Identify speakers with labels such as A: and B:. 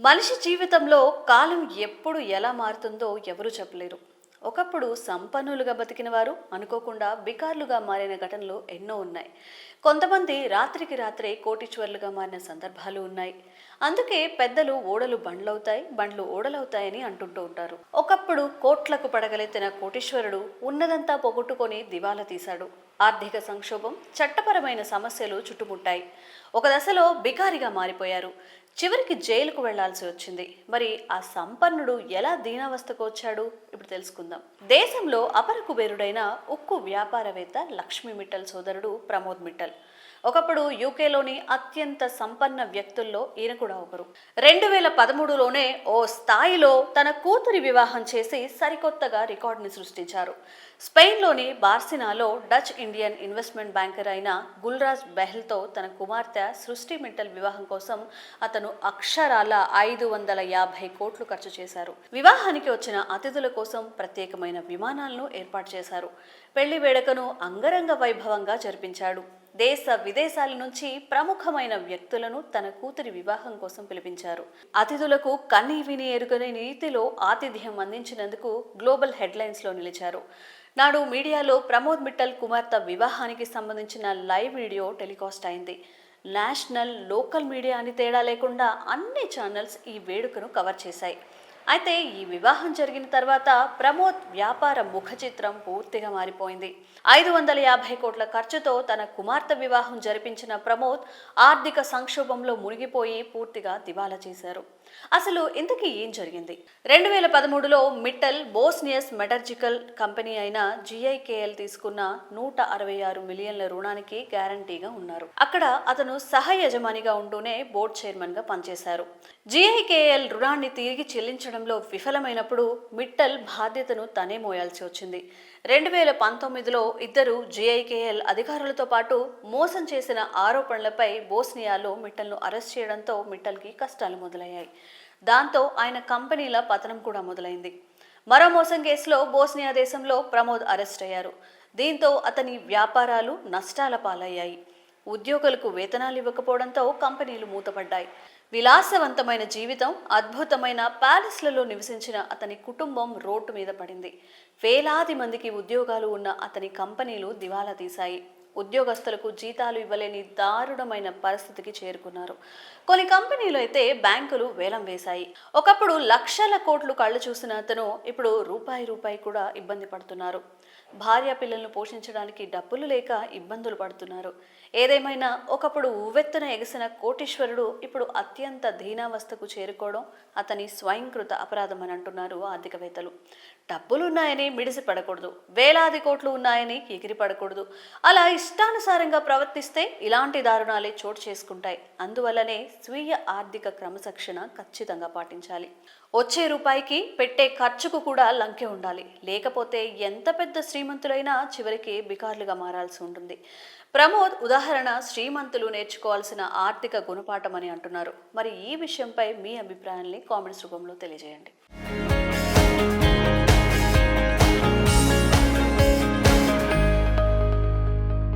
A: మనిషి జీవితంలో కాలం ఎప్పుడు ఎలా మారుతుందో ఎవరూ చెప్పలేరు. ఒకప్పుడు సంపన్నులుగా బతికిన వారు అనుకోకుండా బికార్లుగా మారిన ఘటనలు ఎన్నో ఉన్నాయి. కొంతమంది రాత్రికి రాత్రే కోటీశ్వర్లుగా మారిన సందర్భాలు ఉన్నాయి. అందుకే పెద్దలు ఓడలు బండ్లవుతాయి బండ్లు ఓడలవుతాయని అంటుంటూ ఉంటారు. ఒకప్పుడు కోట్లకు పడగలెత్తిన కోటీశ్వరుడు ఉన్నదంతా పొగొట్టుకొని దివాలా తీశాడు. ఆర్థిక సంక్షోభం చట్టపరమైన సమస్యలు చుట్టుముట్టాయి. ఒక దశలో బికారిగా మారిపోయారు. చివరికి జైలుకు వెళ్ళాల్సి వచ్చింది. మరి ఆ సంపన్నుడు ఎలా దీనావస్థకు వచ్చాడు? తెలుసుకుందాం. దేశంలో అపర కుబేరుడైన ఉక్కు వ్యాపారవేత్త లక్ష్మీ మిట్టల్ సోదరుడు ప్రమోద్ మిట్టల్. ఒకప్పుడు యూకేలోని అత్యంత సంపన్న వ్యక్తుల్లో ఈయన కూడా ఒకరు. రెండు వేల పదమూడులోనే ఓ స్థాయిలో తన కూతురి వివాహం చేసి సరికొత్తగా రికార్డుని సృష్టించారు. స్పెయిన్లోని బార్సినాలో డచ్ ఇండియన్ ఇన్వెస్ట్మెంట్ బ్యాంకర్ అయిన గుల్రాజ్ బెహల్తో తన కుమార్తె సృష్టి మిట్టల్ వివాహం కోసం అతను అక్షరాల ఐదు వందల యాభై కోట్లు ఖర్చు చేశారు. వివాహానికి వచ్చిన అతిథుల కోసం ప్రత్యేకమైన విమానాలను ఏర్పాటు చేశారు. పెళ్ళి వేడుకను అంగరంగ వైభవంగా జరిపించాడు. దేశ విదేశాల నుంచి ప్రముఖమైన వ్యక్తులను తన కూతురి వివాహం కోసం పిలిపించారు. అతిథులకు కన్ని విని ఎరుగని రీతిలో ఆతిథ్యం అందించినందుకు గ్లోబల్ హెడ్లైన్స్లో నిలిచారు. నాడు మీడియాలో ప్రమోద్ మిట్టల్ కుమార్తె వివాహానికి సంబంధించిన లైవ్ వీడియో టెలికాస్ట్ అయింది. నేషనల్ లోకల్ మీడియా అని తేడా లేకుండా అన్ని ఛానల్స్ ఈ వేడుకను కవర్ చేశాయి. అయితే ఈ వివాహం జరిగిన తర్వాత ప్రమోద్ వ్యాపార ముఖచిత్రం పూర్తిగా మారిపోయింది. ఐదు వందల యాభై కోట్ల ఖర్చుతో తన కుమార్తె వివాహం జరిపించిన ప్రమోద్ ఆర్థిక సంక్షోభంలో మునిగిపోయి పూర్తిగా దివాలా చేశారు. అసలు ఇంతకీ ఏం జరిగింది? రెండు వేల పదమూడులో మిట్టల్ బోస్నియస్ మెటర్జికల్ కంపెనీ అయిన జిఐకేఎల్ తీసుకున్న నూట అరవై ఆరు మిలియన్ల రుణానికి గ్యారంటీగా ఉన్నారు. అక్కడ అతను సహ యజమానిగా ఉంటూనే బోర్డు చైర్మన్గా పనిచేశారు. జిఐకేఎల్ రుణాన్ని తిరిగి చెల్లించడం చెల్లించడంలో విఫలమైనప్పుడు మిట్టల్ బాధ్యతను తనే మోయాల్సి వచ్చింది. రెండు వేల పంతొమ్మిదిలో ఇద్దరు జేఐకేఎల్ అధికారులతో పాటు మోసం చేసిన ఆరోపణలపై బోస్నియాలో మిట్టల్ను అరెస్ట్ చేయడంతో మిట్టల్కి కష్టాలు మొదలయ్యాయి. దాంతో ఆయన కంపెనీల పతనం కూడా మొదలైంది. మరో మోసం కేసులో బోస్నియా దేశంలో ప్రమోద్ అరెస్ట్ అయ్యారు. దీంతో అతని వ్యాపారాలు నష్టాల పాలయ్యాయి. ఉద్యోగులకు వేతనాలు ఇవ్వకపోవడంతో కంపెనీలు మూతపడ్డాయి. విలాసవంతమైన జీవితం అద్భుతమైన ప్యాలెస్లలో నివసించిన అతని కుటుంబం రోడ్డు మీద పడింది. వేలాది మందికి ఉద్యోగాలు ఉన్న అతని కంపెనీలు దివాలా తీశాయి. ఉద్యోగస్తులకు జీతాలు ఇవ్వలేని దారుణమైన పరిస్థితికి చేరుకున్నారు. కొన్ని కంపెనీలు అయితే బ్యాంకులు వేలం వేశాయి. ఒకప్పుడు లక్షల కోట్లు కళ్ళు చూసిన అతను ఇప్పుడు రూపాయి రూపాయి కూడా ఇబ్బంది పడుతున్నారు. భార్య పిల్లలను పోషించడానికి డబ్బులు లేక ఇబ్బందులు పడుతున్నారు. ఏదేమైనా ఒకప్పుడు ఉవ్వెత్తున ఎగసిన కోటీశ్వరుడు ఇప్పుడు అత్యంత దీనావస్థకు చేరుకోవడం అతని స్వయంకృత అపరాధం అని అంటున్నారు ఆర్థికవేత్తలు. డబ్బులు ఉన్నాయని మిడిసి పడకూడదు. వేలాది కోట్లు ఉన్నాయని ఎగిరి పడకూడదు. అలా ఇష్టానుసారంగా ప్రవర్తిస్తే ఇలాంటి దారుణాలే చోటు చేసుకుంటాయి. అందువల్లనే స్వీయ ఆర్థిక క్రమశిక్షణ ఖచ్చితంగా పాటించాలి. వచ్చే రూపాయికి పెట్టే ఖర్చుకు కూడా లంకె ఉండాలి. లేకపోతే ఎంత పెద్ద శ్రీమంతులైనా చివరికి బికార్లుగా మారాల్సి ఉంటుంది. ప్రమోద్ ఉదాహరణ శ్రీమంతులు నేర్చుకోవాల్సిన ఆర్థిక గుణపాఠం అని అంటున్నారు. మరి ఈ విషయంపై మీ అభిప్రాయాన్ని కామెంట్స్ రూపంలో తెలియజేయండి.